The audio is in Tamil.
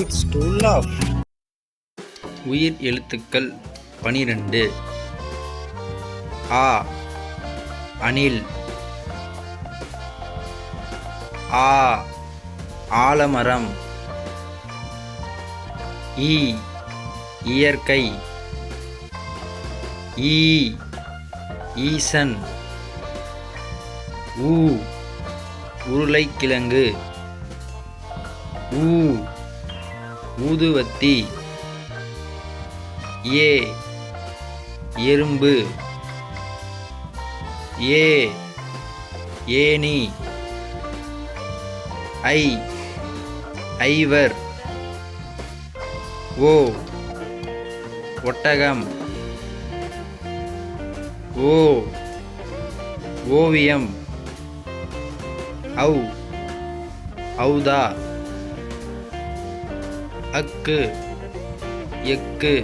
இட்ஸ் to லவ் உயிர் எழுத்துக்கள் பனிரெண்டு. ஆ அணில். ஆ ஆலமரம். ஈ இயற்கை. ஈ ஈசன். ஊ உருளைக்கிழங்கு. ஊ ஊதுவத்தி. ஏ எறும்பு. ஏ ஏனி ஐ ஐவர். ஓ ஒட்டகம். ஓ ஓவியம். ஔ ஔதா. அக்கு எக்கு.